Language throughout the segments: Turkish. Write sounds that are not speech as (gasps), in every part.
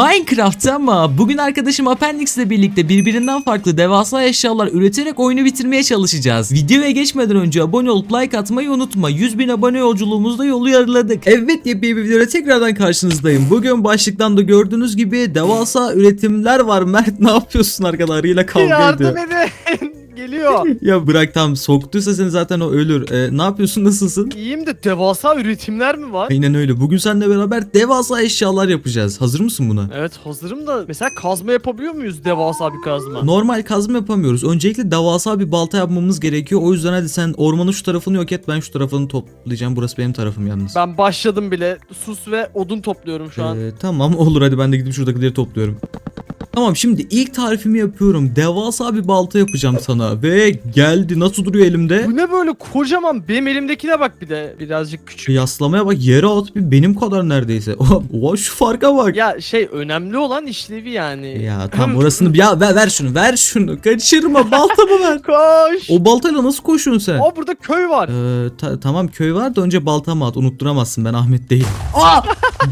Minecraft ama bugün arkadaşım Appendix ile birlikte birbirinden farklı devasa eşyalar üreterek oyunu bitirmeye çalışacağız. Videoya geçmeden önce abone olup like atmayı unutma. 100 bin abone yolculuğumuzda yolu yarıladık. Evet yepyeni bir videoda tekrardan karşınızdayım. Bugün başlıktan da gördüğünüz gibi devasa üretimler var. Mert ne yapıyorsun arkalarıyla kavga Yardım ediyor. edin. Geliyor. (laughs) Ya bırak tamam soktuysa seni zaten o ölür. Ee, ne yapıyorsun nasılsın? İyiyim de devasa üretimler mi var? Aynen öyle. Bugün seninle beraber devasa eşyalar yapacağız. Hazır mısın buna? Evet hazırım da mesela kazma yapabiliyor muyuz devasa bir kazma? Normal kazma yapamıyoruz. Öncelikle devasa bir balta yapmamız gerekiyor. O yüzden hadi sen ormanın şu tarafını yok et. Ben şu tarafını toplayacağım. Burası benim tarafım yalnız. Ben başladım bile. Sus ve odun topluyorum şu an. Ee, tamam olur hadi ben de gidip şuradakileri topluyorum. Tamam şimdi ilk tarifimi yapıyorum. Devasa bir balta yapacağım sana. Ve geldi. Nasıl duruyor elimde? Bu ne böyle kocaman? Benim elimdekine bak bir de. Birazcık küçük. Yaslamaya bak yere at bir benim kadar neredeyse. (laughs) Oha, şu farka bak. Ya şey önemli olan işlevi yani. Ya tam orasını ya ver, ver şunu ver şunu kaçırma baltamı ver. (laughs) Koş. O baltayla nasıl koşuyorsun sen? Aa burada köy var. Ee, ta- tamam köy var da önce baltamı at unutturamazsın ben Ahmet değil. Aa!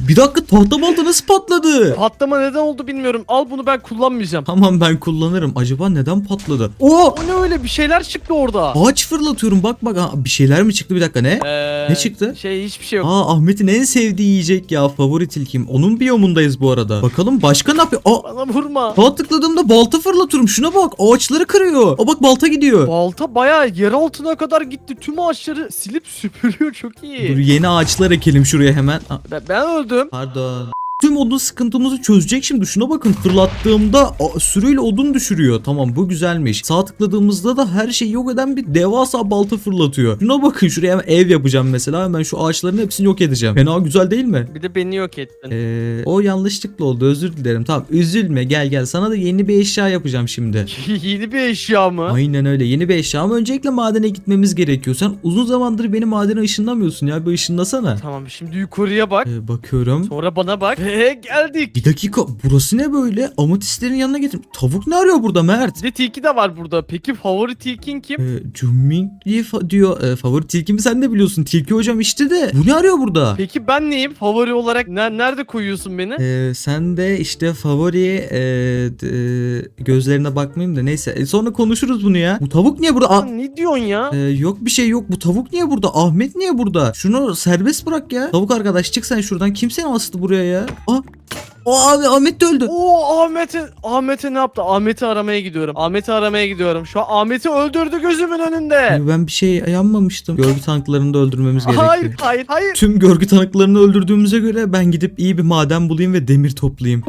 bir dakika tahta balta nasıl patladı? Patlama neden oldu bilmiyorum. Al bunu ben kullanmayacağım. Tamam ben kullanırım. Acaba neden patladı? Oo! O ne öyle bir şeyler çıktı orada. Ağaç fırlatıyorum bak bak Aa, bir şeyler mi çıktı bir dakika ne? Ee, Ne çıktı? Şey hiçbir şey yok. Aa Ahmet'in en sevdiği yiyecek ya favori tilkim. Onun biyomundayız bu arada. Bakalım başka ne yapıyor? Aa Bana vurma. Sağa tıkladığımda balta fırlatıyorum. Şuna bak ağaçları kırıyor. Aa bak balta gidiyor. Balta bayağı yer altına kadar gitti. Tüm ağaçları silip süpürüyor çok iyi. Dur yeni ağaçlar ekelim şuraya hemen. Aa, Ben, ben öldüm. Pardon. Tüm odun sıkıntımızı çözecek şimdi. Şuna bakın fırlattığımda a, sürüyle odun düşürüyor. Tamam bu güzelmiş. Sağ tıkladığımızda da her şeyi yok eden bir devasa balta fırlatıyor. Şuna bakın şuraya hemen ev yapacağım mesela. Hemen şu ağaçların hepsini yok edeceğim. Fena güzel değil mi? Bir de beni yok ettin. Ee, o yanlışlıkla oldu özür dilerim. Tamam üzülme gel gel sana da yeni bir eşya yapacağım şimdi. (laughs) Yeni bir eşya mı? Aynen öyle yeni bir eşya ama öncelikle madene gitmemiz gerekiyor. Sen uzun zamandır beni madene ışınlamıyorsun ya bir ışınlasana. Tamam şimdi yukarıya bak. Ee, bakıyorum. Sonra bana bak. Ve geldik. Bir dakika burası ne böyle? Amatistlerin yanına getir. Tavuk ne arıyor burada Mert? Bir de tilki de var burada. Peki favori tilkin kim? Ee, Jummingli fa- diyor. Ee, favori tilkimi sen de biliyorsun. Tilki hocam işte de. Bu ne arıyor burada? Peki ben neyim? Favori olarak ne- nerede koyuyorsun beni? Ee, sen de işte favori e, e, gözlerine bakmayayım da neyse. E, sonra konuşuruz bunu ya. Bu tavuk niye burada? Aa, Lan ne diyorsun ya? Ee, yok bir şey yok. Bu tavuk niye burada? Ahmet niye burada? Şunu serbest bırak ya. Tavuk arkadaş çık sen şuradan. Kim seni astı buraya ya? Aa, Aa abi Ahmet de öldü. Oo Ahmet'e Ahmet'e ne yaptı? Ahmet'i aramaya gidiyorum. Ahmet'i aramaya gidiyorum. Şu an Ahmet'i öldürdü gözümün önünde. Ee, Ben bir şey yanmamıştım. Görgü tanıklarını da öldürmemiz gerekiyor. Hayır hayır hayır. Tüm görgü tanıklarını öldürdüğümüze göre ben gidip iyi bir maden bulayım ve demir toplayayım.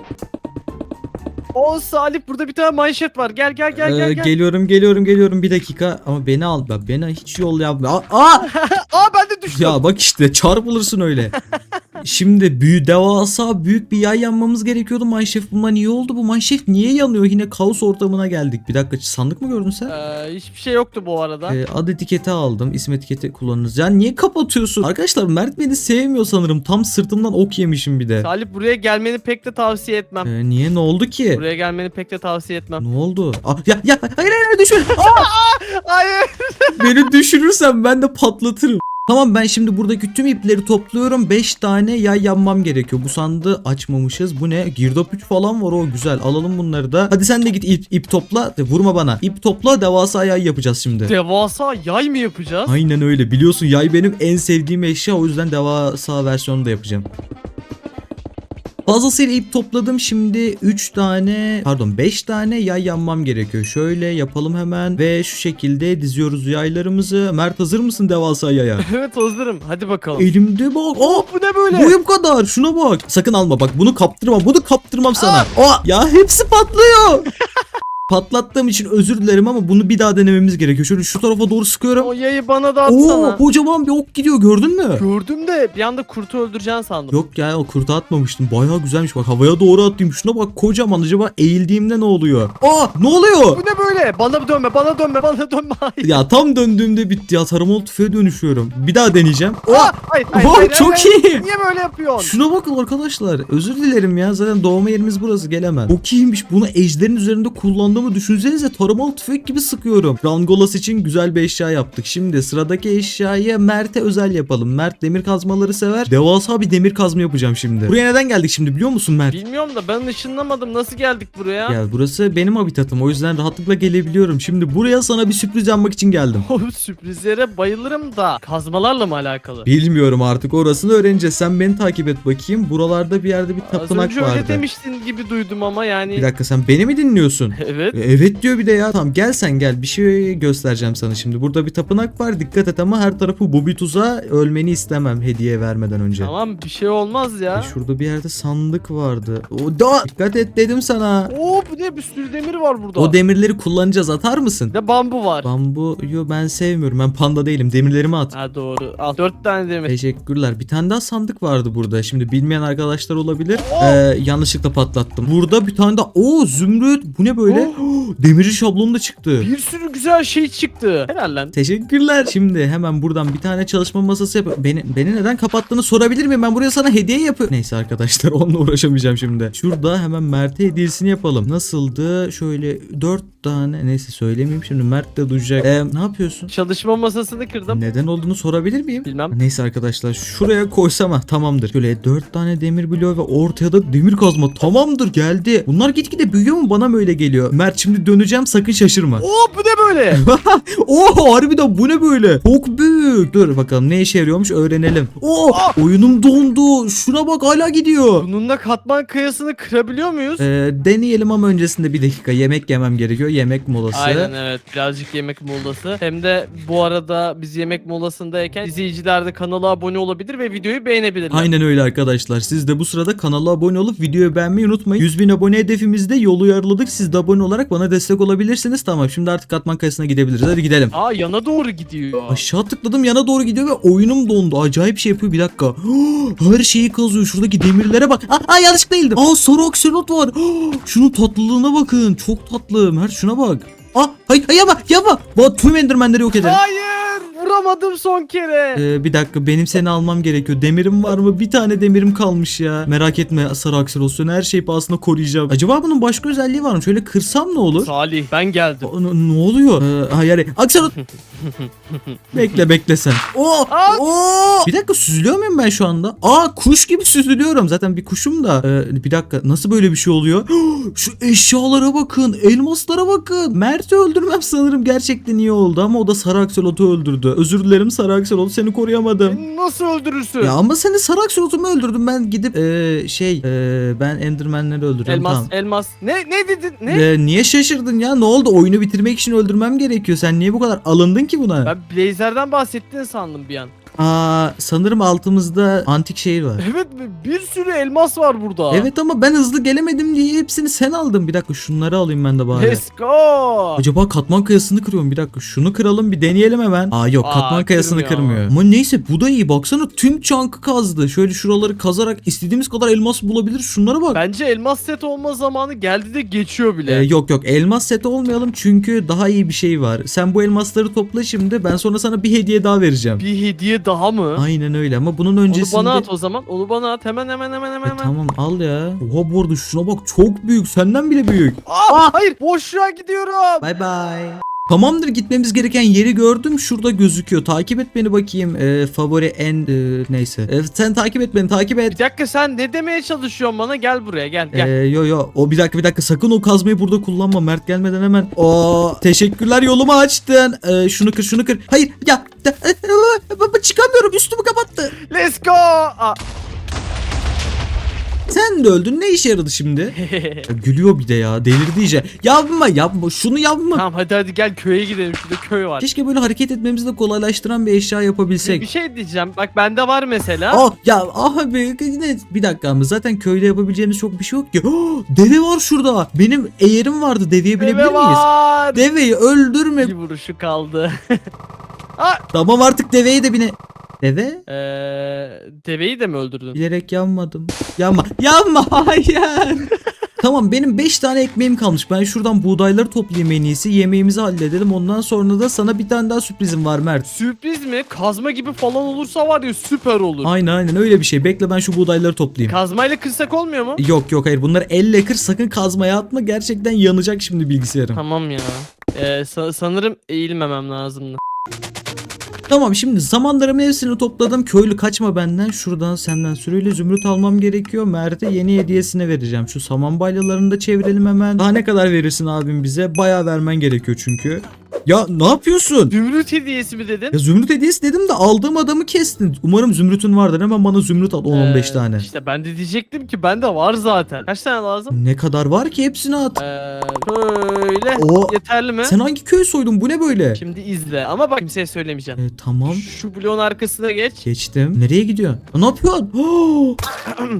O Salih burada bir tane manşet var. Gel gel gel Ee, gel gel. Geliyorum geliyorum geliyorum bir dakika ama beni al bak beni hiç yol yapma. Aa, aa! (laughs) Aa ben de düştüm. ya bak işte çarpılırsın öyle. (laughs) Şimdi büyü devasa büyük bir yay yanmamız gerekiyordu. Mineshaft bundan iyi oldu. Bu mineshaft niye yanıyor? Yine kaos ortamına geldik. Bir dakika sandık mı gördün sen? Ee, hiçbir şey yoktu bu arada. Ee, ad etiketi aldım. İsim etiketi kullanırız. Ya niye kapatıyorsun? Arkadaşlar Mert beni sevmiyor sanırım. Tam sırtımdan ok yemişim bir de. Salih buraya gelmeni pek de tavsiye etmem. Ee, niye ne oldu ki? Buraya gelmeni pek de tavsiye etmem. Ne oldu? Ah, ya ya hayır hayır düşme. (laughs) Aa, Hayır. beni düşürürsen ben de patlatırım. Tamam ben şimdi buradaki tüm ipleri topluyorum. 5 tane yay yanmam gerekiyor. Bu sandığı açmamışız. Bu ne? Girdap 3 falan var o güzel. Alalım bunları da. Hadi sen de git ip, ip topla. De, vurma bana. İp topla devasa yay yapacağız şimdi. Devasa yay mı yapacağız? Aynen öyle. Biliyorsun yay benim en sevdiğim eşya. O yüzden devasa versiyonu da yapacağım. Fazlasıyla ip topladım. Şimdi 3 tane pardon 5 tane yay yanmam gerekiyor. Şöyle yapalım hemen ve şu şekilde diziyoruz yaylarımızı. Mert hazır mısın devasa yaya? (laughs) evet hazırım. Hadi bakalım. Elimde bak. Aa, Bu ne böyle? boyum kadar. Şuna bak. Sakın alma bak. Bunu kaptırma. Bunu kaptırmam sana. Aa, ya hepsi patlıyor. (laughs) Patlattığım için özür dilerim ama bunu bir daha denememiz gerekiyor. Şöyle şu tarafa doğru sıkıyorum. O yayı bana da Oo, atsana. kocaman bir ok gidiyor gördün mü? Gördüm de bir anda kurtu öldüreceğini sandım. Yok ya o kurtu atmamıştım. Bayağı güzelmiş bak havaya doğru atayım. Şuna bak kocaman acaba eğildiğimde ne oluyor? Aa ne oluyor? Bu ne böyle? Bana dönme, bana dönme, bana dönme. (laughs) Hayır. Ya tam döndüğümde bitti ya taramalı tüfeğe dönüşüyorum. Bir daha deneyeceğim. Aa, Aa, hayır, hayır, Oha, hayır, çok hayır. iyi. Niye böyle yapıyorsun? Şuna bakın arkadaşlar. Özür dilerim ya. Zaten doğma yerimiz burası gelemem. Çok iyiymiş. Bunu ejderin üzerinde kullandım sıkmadığımı düşünsenize taramalı tüfek gibi sıkıyorum. Rangolas için güzel bir eşya yaptık. Şimdi sıradaki eşyayı Mert'e özel yapalım. Mert demir kazmaları sever. Devasa bir demir kazma yapacağım şimdi. Buraya neden geldik şimdi biliyor musun Mert? Bilmiyorum da ben ışınlamadım. Nasıl geldik buraya? Ya burası benim habitatım o yüzden rahatlıkla gelebiliyorum. Şimdi buraya sana bir sürpriz yapmak için geldim. (laughs) Sürprizlere bayılırım da kazmalarla mı alakalı? Bilmiyorum artık orasını öğreneceğiz. Sen beni takip et bakayım. Buralarda bir yerde bir Az tapınak önce vardı. öyle demiştin gibi duydum ama yani. Bir dakika sen beni mi dinliyorsun? (laughs) Evet. E, Evet diyor bir de ya. Tamam gel sen gel. Bir şey göstereceğim sana şimdi. Burada bir tapınak var. Dikkat et ama her tarafı Bobby tuzağa ölmeni istemem hediye vermeden önce. Tamam bir şey olmaz ya. E, şurada bir yerde sandık vardı. O da dikkat et dedim sana. Oo bu ne bir sürü demir var burada. O demirleri kullanacağız. Atar mısın? De bambu var. Bambu yo ben sevmiyorum. Ben panda değilim. Demirlerimi at. Ha doğru. Al dört tane demir. Teşekkürler. Bir tane daha sandık vardı burada. Şimdi bilmeyen arkadaşlar olabilir. Ee, yanlışlıkla patlattım. Burada bir tane daha. Oo zümrüt. Bu ne böyle? (gasps) Demiri şablonu da çıktı. Bir sürü güzel şey çıktı. Helal lan. Teşekkürler. Şimdi hemen buradan bir tane çalışma masası yap. Beni, beni neden kapattığını sorabilir miyim? Ben buraya sana hediye yapıyorum. Neyse arkadaşlar (laughs) onunla uğraşamayacağım şimdi. Şurada hemen Mert'e hediyesini yapalım. Nasıldı? Şöyle dört tane. Neyse söylemeyeyim şimdi. Mert de duyacak. Ee, ne yapıyorsun? Çalışma masasını kırdım. Neden olduğunu sorabilir miyim? Bilmem. Neyse arkadaşlar şuraya koysam ha tamamdır. Şöyle 4 tane demir bloğu ve ortaya da demir kazma. Tamamdır geldi. Bunlar gitgide büyüyor mu bana mı öyle geliyor? Mert şimdi döneceğim sakın şaşırma. (laughs) Oo bu ne böyle? (laughs) Oo harbiden bu ne böyle? Çok büyük. Dur bakalım ne işe yarıyormuş öğrenelim. Oo Aa! oyunum dondu. Şuna bak hala gidiyor. Bununla katman kayasını kırabiliyor muyuz? Ee, deneyelim ama öncesinde bir dakika yemek yemem gerekiyor. Yemek molası. Aynen evet birazcık yemek molası. Hem de bu arada biz yemek molasındayken izleyiciler de kanala abone olabilir ve videoyu beğenebilirler. Aynen öyle arkadaşlar. Siz de bu sırada kanala abone olup videoyu beğenmeyi unutmayın. 100 bin abone hedefimizde yolu yarıladık. Siz de abone olarak bana destek olabilirsiniz. Tamam şimdi artık katman kayasına gidebiliriz. Hadi gidelim. Aa yana doğru gidiyor. Aşağı tıkladım yana doğru gidiyor ve oyunum dondu. Acayip şey yapıyor bir dakika. (gasps) Her şeyi kazıyor. Şuradaki demirlere bak. Aa, aa yanlışlıkla eğildim. Aa sarı akselot var. (gasps) Şunun tatlılığına bakın. Çok tatlı. Mert şuna bak. Aa hayır hayır yapma yapma. Bu tüm endermenleri yok ederim. Hayır vuramadım son kere. Ee, bir dakika benim seni almam gerekiyor. Demirim var mı? Bir tane demirim kalmış ya. Merak etme sarı aksel olsun. Her şeyi pahasına koruyacağım. Acaba bunun başka özelliği var mı? Şöyle kırsam ne olur? Salih ben geldim. Aa, Ne, ne oluyor? Ee, hayır. Akselot. (laughs) bekle bekle sen. Oo, Aa! oo. Bir dakika süzülüyor muyum ben şu anda? Aa kuş gibi süzülüyorum. Zaten bir kuşum da. Ee, bir dakika nasıl böyle bir şey oluyor? (gasps) şu eşyalara bakın. Elmaslara bakın. Mert'i öldürmem sanırım gerçekten iyi oldu ama o da sarı akselot'u öldürdü. Özür dilerim sarı akselot seni koruyamadım. Beni Nasıl öldürürsün? Ya ama seni sarı akselotumu öldürdüm ben gidip ee, şey ee, ben endermenleri öldüreceğim elmas tamam. elmas. Ne ne dedin? Ne? Ee, niye şaşırdın ya? Ne oldu? Oyunu bitirmek için öldürmem gerekiyor. Sen niye bu kadar alındın ki buna? Ben Blazer'den bahsettiğini sandım bir an. Aa, sanırım altımızda antik şehir var. Evet bir sürü elmas var burada. Evet ama ben hızlı gelemedim diye hepsini sen aldın. Bir dakika şunları alayım ben de bari. Let's go. Acaba katman kayasını kırıyorum. Bir dakika şunu kıralım bir deneyelim hemen. Aa yok Aa, katman kayasını kırmıyor. kırmıyor. Ama neyse bu da iyi. Baksana tüm çankı kazdı. Şöyle şuraları kazarak istediğimiz kadar elmas bulabilir. Şunlara bak. Bence elmas set olma zamanı geldi de geçiyor bile. Ee, yok yok elmas seti olmayalım çünkü daha iyi bir şey var. Sen bu elmasları topla şimdi ben sonra sana bir hediye daha vereceğim. Bir hediye daha mı? Aynen öyle ama bunun Onu öncesinde... bana at o zaman. Onu bana at. Hemen hemen hemen hemen. E, hemen. tamam al ya. Oha bu arada şuna bak çok büyük senden bile büyük. Aa, hayır boşluğa gidiyorum. Bay bay. Tamamdır gitmemiz gereken yeri gördüm. Şurada gözüküyor. Takip et beni bakayım. Ee, favori en e, neyse. Ee, sen takip et beni takip et. Bir dakika sen ne demeye çalışıyorsun bana? Gel buraya gel gel. Ee, yo yo o bir dakika bir dakika sakın o kazmayı burada kullanma Mert gelmeden hemen. O teşekkürler yolumu açtın. Ee, şunu kır şunu kır. Hayır ya da- e, çıkamıyorum üstümü kapattı. Let's go. Aa. Sen de öldün ne işe yaradı şimdi? Ya gülüyor bir de ya delirdi iyice. Yapma yapma şunu yapma. tamam hadi hadi gel köye gidelim. Şurada köy var. Keşke böyle hareket etmemizi de kolaylaştıran bir eşya Bir yapabilsek. şey diyeceğim. Bak bende var mesela. Ah ya abi ne bir dakika ama zaten köyde yapabileceğimiz çok bir şey yok ki. Oh, deve var şurada. Benim eğerim vardı. Deveye binebilir Deve miyiz? var. Deveyi öldürme. Bir vuruşu kaldı. (laughs) Tamam artık deveyi de bine. Deve? Eee deveyi de mi öldürdün? Bilerek yanmadım. Yanma. Yanma hayır. (laughs) Tamam benim 5 tane ekmeğim kalmış. Ben şuradan buğdayları toplayayım en iyisi. Yemeğimizi halledelim. Ondan sonra da sana bir tane daha sürprizim var Mert. Sürpriz mi? Kazma gibi falan olursa var ya süper olur. Aynen aynen öyle bir şey. Bekle ben şu buğdayları toplayayım. Kazmayla kırsak olmuyor mu? Yok yok hayır bunları elle kır sakın kazmaya atma gerçekten yanacak şimdi bilgisayarım. Tamam ya. Ee, sa- sanırım eğilmemem lazımdı. Tamam şimdi zamanlarımın hepsini topladım. Köylü kaçma benden. Şuradan senden sürüyle zümrüt almam gerekiyor. Mert'e yeni hediyesini vereceğim. Şu saman balyalarını da çevirelim hemen. Daha ne kadar verirsin abim bize? Bayağı vermen gerekiyor çünkü. Ya ne yapıyorsun? Zümrüt hediyesi mi dedin? Ya zümrüt hediyesi dedim de aldığım adamı kestin. Umarım zümrütün vardır. Hemen bana zümrüt al 10-15 Ee, tane. İşte ben de diyecektim ki bende var zaten. Kaç tane lazım? Ne kadar var ki hepsini at. Ee, şöyle. O Yeterli mi? sen hangi köy soydun? Bu ne böyle? Şimdi izle. Ama bak kimseye söylemeyeceğim. E, tamam. Şu bloğun arkasına geç. Geçtim. Nereye gidiyorsun? Ne yapıyorsun? (gasps)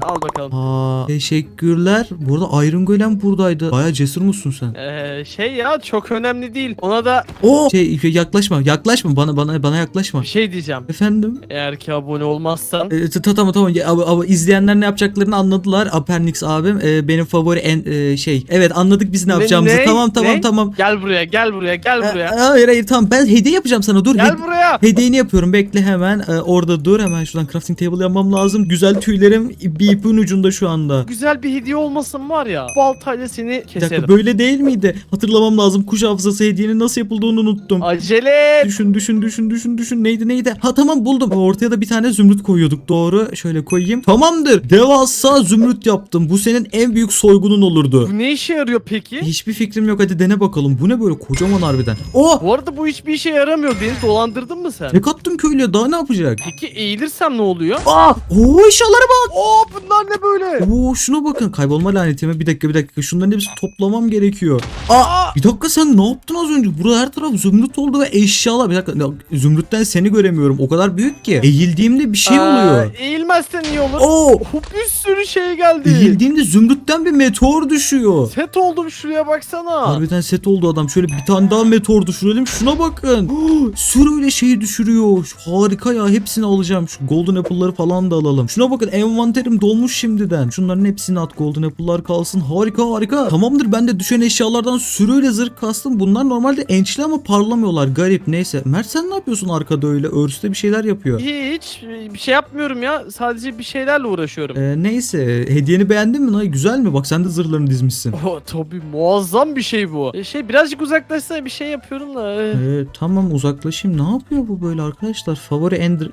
Al bakalım. Aa, teşekkürler. Bu arada Iron Golem buradaydı. Baya cesur musun sen? Ee, şey ya çok önemli değil. Ona da Oo! Şey yaklaşma. Yaklaşma bana bana bana yaklaşma. bir şey diyeceğim. Efendim? Eğer ki abone olmazsan E, tamam tamam Ya, ama, ama izleyenler ne yapacaklarını anladılar. Apernix abim e, benim favori en e, şey. Evet anladık biz ne yapacağımızı. ne? Tamam tamam Ne? tamam. gel buraya gel buraya gel E, buraya. hayır hayır tamam ben hediye yapacağım sana dur. Gel Hed- buraya. Hediyeni yapıyorum bekle hemen E, orada dur hemen şuradan crafting table yapmam lazım. Güzel tüylerim bir ipin ucunda şu anda. Güzel bir hediye olmasın var ya. Baltayla seni Bir dakika böyle değil miydi? Hatırlamam lazım. Kuş hafızası hediyenin nasıl yapıldığını unuttum. Acele et. Düşün düşün düşün düşün düşün neydi neydi? Ha tamam buldum. Ortaya da bir tane zümrüt koyuyorduk doğru. Şöyle koyayım. Tamamdır. Devasa zümrüt yaptım. Bu senin en büyük soygunun olurdu. Bu ne işe yarıyor peki? Hiçbir fikrim yok hadi dene bakalım. Bu ne böyle kocaman harbiden. Oh! Bu arada bu hiçbir işe yaramıyor. Beni dolandırdın mı sen? Ne kattın köylüye daha ne yapacak? Peki eğilirsem ne oluyor? Aa! Oo eşyalara bak. Oo bunlar ne böyle? Oo şuna bakın. Kaybolma lanetime. Bir dakika bir dakika. Şunların hepsini toplamam gerekiyor. Aa! Bir dakika sen ne yaptın az önce? Burada her taraf zümrüt oldu ve eşyalar. Bir dakika. Zümrütten seni göremiyorum. O kadar büyük ki. Eğildiğimde bir şey oluyor. Aa, eğilmezsen iyi olur. Oo! Bir sürü şey geldi. Eğildiğimde zümrütten bir meteor düşüyor. Set oldum şuraya baksana. Harbiden set oldu adam. Şöyle bir tane daha meteor düşürelim. Şuna bakın. (gasps) Sürüyle şeyi düşürüyor. Şu harika ya. Hepsini alacağım. Şu golden apple'ları falan da alalım. Şuna bakın. Envanterim dolmuş şimdiden. Şunların hepsini at. Golden apple'lar kalsın. Harika harika. Tamamdır ben de düşen eşyalardan sürüyle zırh kastım. Bunlar normalde ençli ama parlamıyorlar. Garip. Neyse. Mert sen ne yapıyorsun arkada öyle? Örsü'de bir şeyler yapıyor. Hiç bir şey yapmıyorum ya. Sadece bir şeylerle uğraşıyorum. Ee, neyse. Hediyeni beğendin mi? Nay güzel mi? Bak sen de zırhlarını dizmişsin. (laughs) Oh, tabii muazzam bir şey bu. E, Şey birazcık uzaklaşsana bir şey yapıyorum da. Ee, tamam uzaklaşayım. Ne yapıyor bu böyle arkadaşlar? Favori ender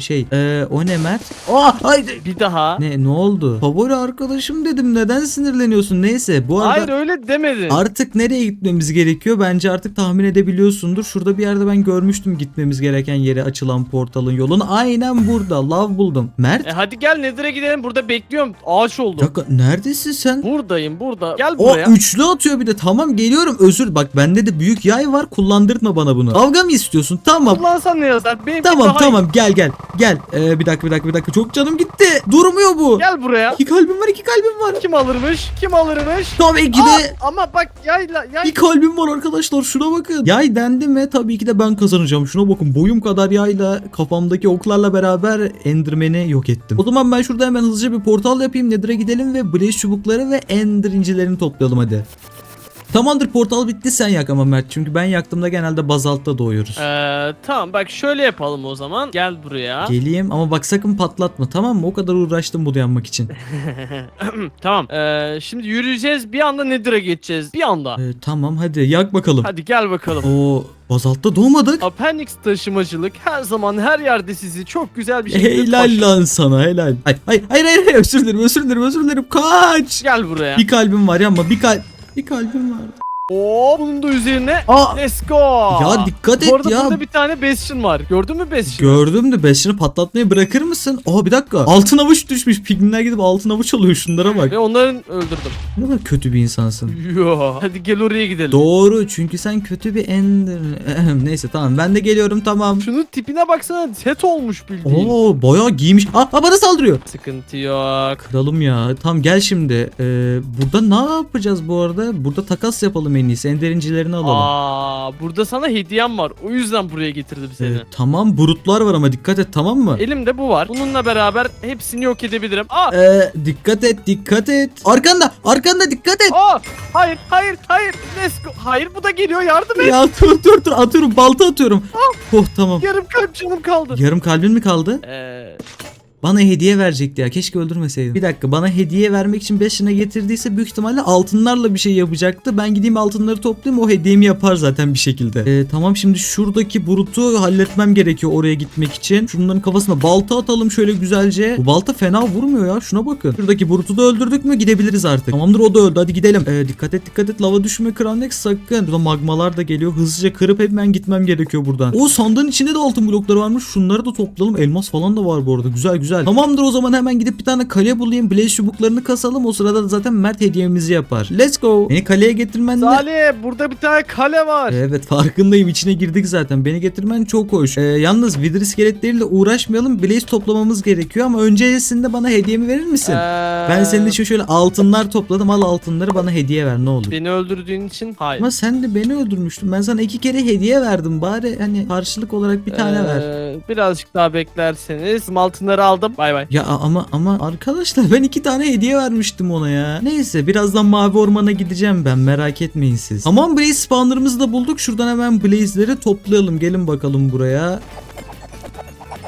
şey e, o ne Mert? Aa, haydi. Bir daha. Ne ne oldu? Favori arkadaşım dedim. Neden sinirleniyorsun? Neyse bu arada Hayır öyle demedin. artık nereye gitmemiz gerekiyor? Bence artık tahmin edebiliyorsundur. Şurada bir yerde ben görmüştüm gitmemiz gereken yere açılan portalın yolunu. Aynen burada. Love buldum. Mert? E hadi gel Nether'a gidelim. Burada bekliyorum. Ağaç oldu. dakika neredesin sen? Buradayım burada. Gel O buraya. üçlü atıyor bir de. Tamam geliyorum. Özür. Bak bende de büyük yay var. Kullandırtma bana bunu. Kavga mı istiyorsun? Tamam. Kullansan yazar? Benimki Tamam daha tamam gel gel gel. Ee, bir dakika bir dakika bir dakika çok canım gitti. Durmuyor bu. Gel buraya. İki kalbim var iki kalbim var. Kim alırmış? Kim alırmış? Tabii ki Aa, de ama bak yayla yay. bir kalbim var arkadaşlar şuna bakın. Yay dendi mi tabii ki de ben kazanacağım. Şuna bakın boyum kadar yayla kafamdaki oklarla beraber Enderman'i yok ettim. O zaman ben şurada hemen hızlıca bir portal yapayım. Nether'a gidelim ve Blaze çubukları ve Ender incilerini toplayalım hadi. Tamamdır portal bitti sen yak ama Mert. Çünkü ben yaktığımda genelde bazaltta doğuyoruz. Ee, tamam bak şöyle yapalım o zaman. Gel buraya. Geleyim ama bak sakın patlatma tamam mı? O kadar uğraştım bunu yanmak için. (laughs) tamam. Ee, şimdi yürüyeceğiz. Bir anda Nether'a geçeceğiz. Bir anda. Ee, tamam hadi yak bakalım. Hadi gel bakalım. O bazaltta doğmadık. Appendix taşımacılık her zaman her yerde sizi çok güzel bir şekilde Helal taşır. lan sana helal. Hayır hayır hayır, hayır. özür dilerim özür dilerim özür dilerim kaç. Gel buraya. Bir kalbim var ya ama bir kalp bir kalbim var. Oo, bunun da üzerine Aa let's go. ya dikkat et Bu arada ya. burada bir tane Bastion var. Gördün mü Bastion'ı? Gördüm de Bastion'ı patlatmayı bırakır mısın? Aa bir dakika. Altın avuç düşmüş. Pigminler gidip altın avuç alıyor şunlara bak. Ve onların öldürdüm. Ne kadar kötü bir insansın. Yo. Hadi gel oraya gidelim. Doğru çünkü sen kötü bir ender. Neyse tamam ben de geliyorum tamam. Şunun tipine baksana set olmuş bildiğin. Oo bayağı giymiş. Aa, aa, bana saldırıyor. Sıkıntı yok. Kralım ya. Tamam gel şimdi. Ee, burada ne yapacağız bu arada? Burada takas yapalım alalım en iyisi. Enderincilerini alalım. Aa, burada sana hediyem var. O yüzden buraya getirdim seni. Ee, tamam brutlar var ama dikkat et tamam mı? Elimde bu var. Bununla beraber hepsini yok edebilirim. Aa! Ee, dikkat et dikkat et. Arkanda arkanda dikkat et. Aa! Hayır, hayır, hayır. Let's go. Hayır, bu da geliyor. Yardım et. Ya dur dur dur atıyorum balta atıyorum. Oh tamam. Yarım kalp canım kaldı. Yarım kalbin mi kaldı? Ee, Bana hediye verecekti ya. Keşke öldürmeseydim. Bir dakika bana hediye vermek için 5 lira getirdiyse büyük ihtimalle altınlarla bir şey yapacaktı. Ben gideyim altınları toplayayım o hediyemi yapar zaten bir şekilde. Ee, tamam şimdi şuradaki burutu halletmem gerekiyor oraya gitmek için. Şunların kafasına balta atalım şöyle güzelce. Bu balta fena vurmuyor ya şuna bakın. Şuradaki burutu da öldürdük mü gidebiliriz artık. Tamamdır o da öldü hadi gidelim. Ee, dikkat et dikkat et lava düşme Krandex sakın. Burada magmalar da geliyor. Hızlıca kırıp hemen gitmem gerekiyor buradan. O sandığın içinde de altın blokları varmış. Şunları da toplayalım. Elmas falan da var bu arada. Güzel güzel. Tamamdır o zaman hemen gidip bir tane kale bulayım. Blaze çubuklarını kasalım. O sırada da zaten Mert hediyemizi yapar. Let's go. Beni kaleye getirmen ne? Salih, burada bir tane kale var. Evet farkındayım içine girdik zaten. Beni getirmen çok hoş. Ee, yalnız Wither iskeletleriyle uğraşmayalım. Blaze toplamamız gerekiyor ama öncesinde bana hediyemi verir misin? Ee, Ben senin için şöyle altınlar topladım. Al altınları bana hediye ver ne olur. Beni öldürdüğün için hayır. Ama sen de beni öldürmüştün. Ben sana iki kere hediye verdim. Bari hani karşılık olarak bir tane ver. Ee, Birazcık daha beklerseniz altınları aldım. Bay bay. Ya ama ama arkadaşlar ben iki tane hediye vermiştim ona ya. Neyse birazdan mavi ormana gideceğim ben merak etmeyin siz. Tamam Blaze spawner'ımızı da bulduk. Şuradan hemen Blaze'leri toplayalım. Gelin bakalım buraya.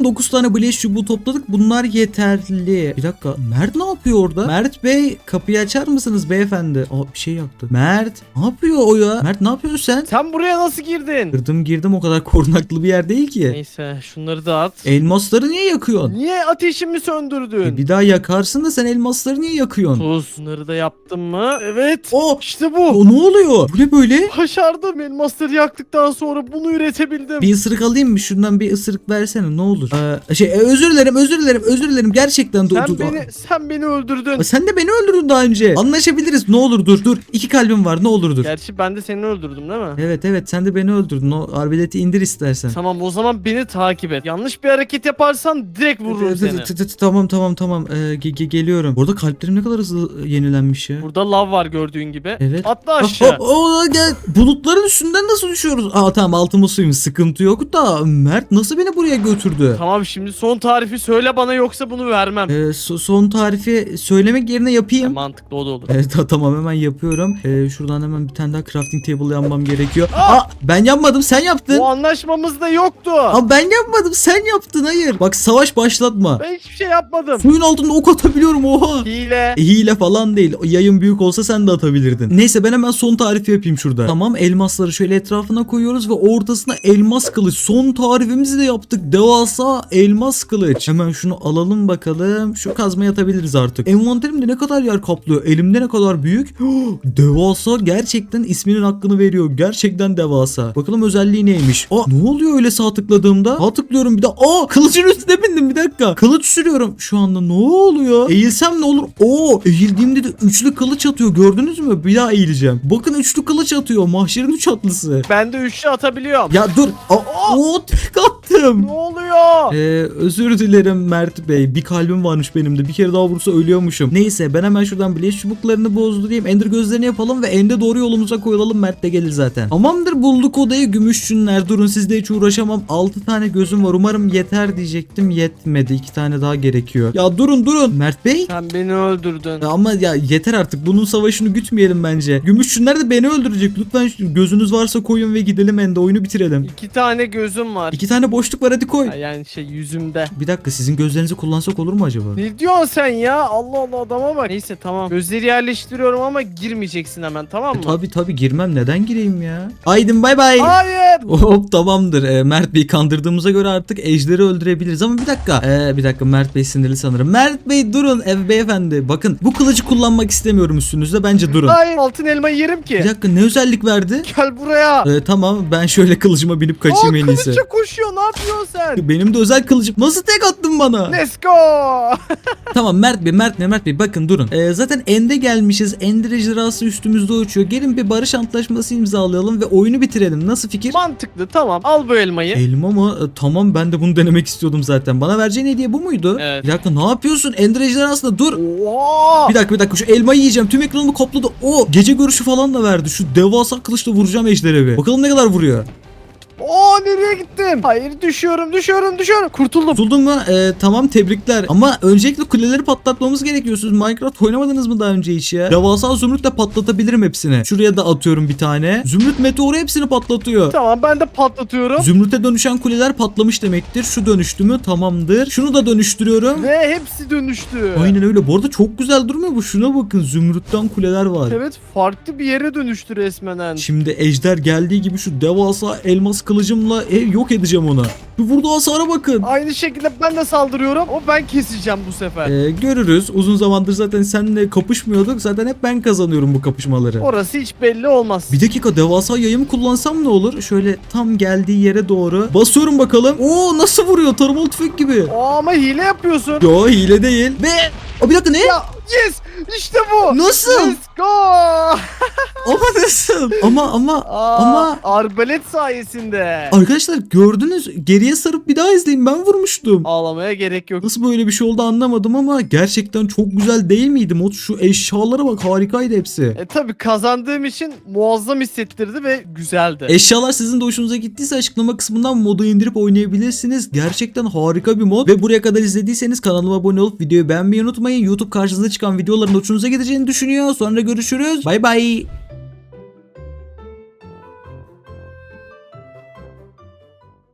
9 tane Blaze çubuğu topladık. Bunlar yeterli. Bir dakika. Mert ne yapıyor orada? Mert Bey kapıyı açar mısınız beyefendi? Aa bir şey yaktı. Mert ne yapıyor o ya? Mert ne yapıyorsun sen? Sen buraya nasıl girdin? Kırdım girdim o kadar korunaklı bir yer değil ki. Neyse şunları da at. Elmasları niye yakıyorsun? Niye ateşimi E, söndürdün? bir daha yakarsın da sen elmasları niye yakıyorsun? Sus. Bunları da yaptım mı? Evet. O, İşte bu. o ne oluyor? Bu ne böyle? Başardım. Elmasları yaktıktan sonra bunu üretebildim. Bir ısırık alayım mı? Şundan bir ısırık versene ne olur. Ee, şey e, özür dilerim özür dilerim özür dilerim gerçekten. Dur, Sen dur. beni sen beni öldürdün. Aa, Sen de beni öldürdün daha önce. Anlaşabiliriz. Ne olur dur dur. İki kalbim var ne olur dur. Gerçi ben de seni öldürdüm değil mi? Evet evet sen de beni öldürdün. O arbaleti indir istersen. Tamam o zaman beni takip et. Yanlış bir hareket yaparsan direkt vururum seni. Tamam tamam tamam Ee, ge- ge- geliyorum. Burada kalplerim ne kadar hızlı yenilenmiş ya. Burada lav var gördüğün gibi. Evet. Atla Ah, aşağı. oh, oh, gel. Bulutların üstünden nasıl düşüyoruz? Aa tamam altımız suyum sıkıntı yok da Mert nasıl beni buraya götürdü? Tamam şimdi son tarifi söyle bana yoksa bunu vermem. Ee, so- son tarifi söylemek yerine yapayım. Mantıklı o da olur. Evet (laughs) ta- tamam hemen yapıyorum. Ee, şuradan hemen bir tane daha crafting table yapmam gerekiyor. Aa! Aa, ben yapmadım sen yaptın. Bu anlaşmamızda yoktu. Aa, ben yapmadım sen yaptın hayır. Bak savaş başlatma. Ben hiçbir şey yapmadım. Suyun altında ok atabiliyorum oha. Hile. E, Hile falan değil. Yayın büyük olsa sen de atabilirdin. Neyse ben hemen son tarifi yapayım şurada. Tamam elmasları şöyle etrafına koyuyoruz ve ortasına elmas kılıç. Son tarifimizi de yaptık. Devasa elmas kılıç. Hemen şunu alalım bakalım. Şu kazmayı atabiliriz artık. Envanterimde ne kadar yer kaplıyor? Elimde ne kadar büyük? (gasps) devasa gerçekten isminin hakkını veriyor. Gerçekten devasa. Bakalım özelliği neymiş? Aa ne oluyor öyle sağ tıkladığımda? Sağ tıklıyorum bir de. Aa kılıcın üstüne bindim bir dakika. Kılıç sürüyorum. Şu anda ne oluyor? Eğilsem ne olur? Oo eğildiğimde de üçlü kılıç atıyor. Gördünüz mü? Bir daha eğileceğim. Bakın üçlü kılıç atıyor. Mahşerin üç atlısı. Ben de üçlü atabiliyorum. Ya dur. Aa, o tek attım. Ne oluyor? Ee, özür dilerim Mert Bey. Bir kalbim varmış benim de. Bir kere daha vursa ölüyormuşum. Neyse ben hemen şuradan Blaze çubuklarını bozdurayım. Ender gözlerini yapalım ve Ende doğru yolumuza koyulalım. Mert de gelir zaten. Tamamdır bulduk odayı. Gümüşçünler durun sizle hiç uğraşamam. 6 tane gözüm var. Umarım yeter diyecektim. Yetmedi. 2 tane daha gerekiyor. Ya durun durun. Mert Bey. Sen beni öldürdün. Ya Ama ya yeter artık. Bunun savaşını gütmeyelim bence. Gümüşçünler de beni öldürecek. Lütfen gözünüz varsa koyun ve gidelim Ende. Oyunu bitirelim. İki tane gözüm var. İki tane boşluk var hadi koy. Ha, Yani şey yüzümde. Bir dakika sizin gözlerinizi kullansak olur mu acaba? Ne diyorsun sen ya? Allah Allah adama bak. Neyse tamam. Gözleri yerleştiriyorum ama girmeyeceksin hemen tamam E, mı? tabi tabi girmem neden gireyim ya? Aydın bay bay. Hayır. (laughs) Hop tamamdır. Ee, Mert Bey kandırdığımıza göre artık ejderi öldürebiliriz ama bir dakika. Ee, bir dakika Mert Bey sinirli sanırım. Mert Bey durun ev beyefendi. Bakın bu kılıcı kullanmak istemiyorum üstünüzde bence durun. Hayır. Altın elma yerim Bir ki. dakika ne özellik verdi? Gel buraya. Ee, tamam ben şöyle kılıcıma binip kaçayım Aa, en iyisi. kılıçla koşuyor. Ne yapıyorsun sen? Benim de özel kılıcım. Nasıl tek attın bana? Let's go. (laughs) Tamam Mert Bey, Mert Bey, Mert Bey bakın durun. Ee, zaten End'e gelmişiz. Ender ejderhası üstümüzde uçuyor. Gelin bir barış antlaşması imzalayalım ve oyunu bitirelim. Nasıl fikir? Mantıklı tamam. Al bu elmayı. Elma mı? E, tamam ben de bunu denemek istiyordum zaten. Bana vereceğin hediye bu muydu? Evet. Bir dakika ne yapıyorsun? Ender ejderhasında dur. Oo. Bir dakika bir dakika şu elmayı yiyeceğim. Tüm ekranımı kapladı. O gece görüşü falan da verdi. Şu devasa kılıçla vuracağım ejderi bir. Bakalım ne kadar vuruyor. Oo nereye gittim? Hayır düşüyorum düşüyorum düşüyorum. Kurtuldum. Tutuldun mu? Ee, tamam tebrikler. Ama öncelikle kuleleri patlatmamız gerekiyor. Siz Minecraft oynamadınız mı daha önce hiç ya? Devasa zümrütle patlatabilirim hepsini. Şuraya da atıyorum bir tane. Zümrüt meteoru hepsini patlatıyor. Tamam ben de patlatıyorum. Zümrüte dönüşen kuleler patlamış demektir. Şu dönüştü mü? Tamamdır. Şunu da dönüştürüyorum. Ve hepsi dönüştü. Aynen öyle. Bu arada çok güzel durmuyor bu. Şuna bakın. Zümrütten kuleler var. Evet farklı bir yere dönüştü resmen. Şimdi ejder geldiği gibi şu devasa elmas kılıcımla e, yok edeceğim onu. Bir vurduğu hasara bakın. Aynı şekilde ben de saldırıyorum. O ben keseceğim bu sefer. Ee, görürüz. Uzun zamandır zaten seninle kapışmıyorduk. Zaten hep ben kazanıyorum bu kapışmaları. Orası hiç belli olmaz. Bir dakika devasa yayımı kullansam ne olur? Şöyle tam geldiği yere doğru. Basıyorum bakalım. Oo nasıl vuruyor? Tarımalı tüfek gibi. Aa, ama hile yapıyorsun. Yo hile değil. Ve Aa, bir dakika ne? Ya yes işte bu. Nasıl? Let's go. (laughs) Ama nasıl? Ama ama Aa, ama arbalet sayesinde. arkadaşlar gördünüz geriye sarıp bir daha izleyin ben vurmuştum. Ağlamaya gerek yok. Nasıl böyle bir şey oldu anlamadım ama gerçekten çok güzel değil miydi mod? Şu eşyalara bak harikaydı hepsi. E tabi kazandığım için muazzam hissettirdi ve güzeldi. Eşyalar sizin de hoşunuza gittiyse açıklama kısmından modu indirip oynayabilirsiniz. Gerçekten harika bir mod. Ve buraya kadar izlediyseniz kanalıma abone olup videoyu beğenmeyi unutmayın. YouTube karşınıza çıkan videoların hoşunuza gideceğini düşünüyor. Sonra görüşürüz. Bay bay.